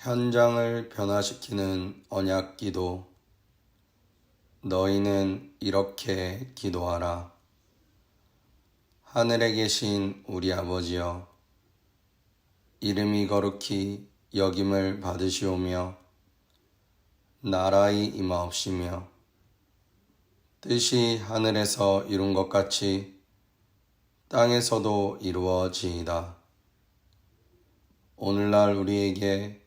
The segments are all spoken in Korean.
현장을 변화시키는 언약 기도. 너희는 이렇게 기도하라. 하늘에 계신 우리 아버지여, 이름이 거룩히 여김을 받으시오며, 나라의 임하옵시며, 뜻이 하늘에서 이룬 것 같이 땅에서도 이루어지이다. 오늘날 우리에게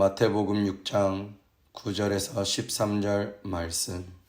마태복음 6장 9절에서 13절 말씀.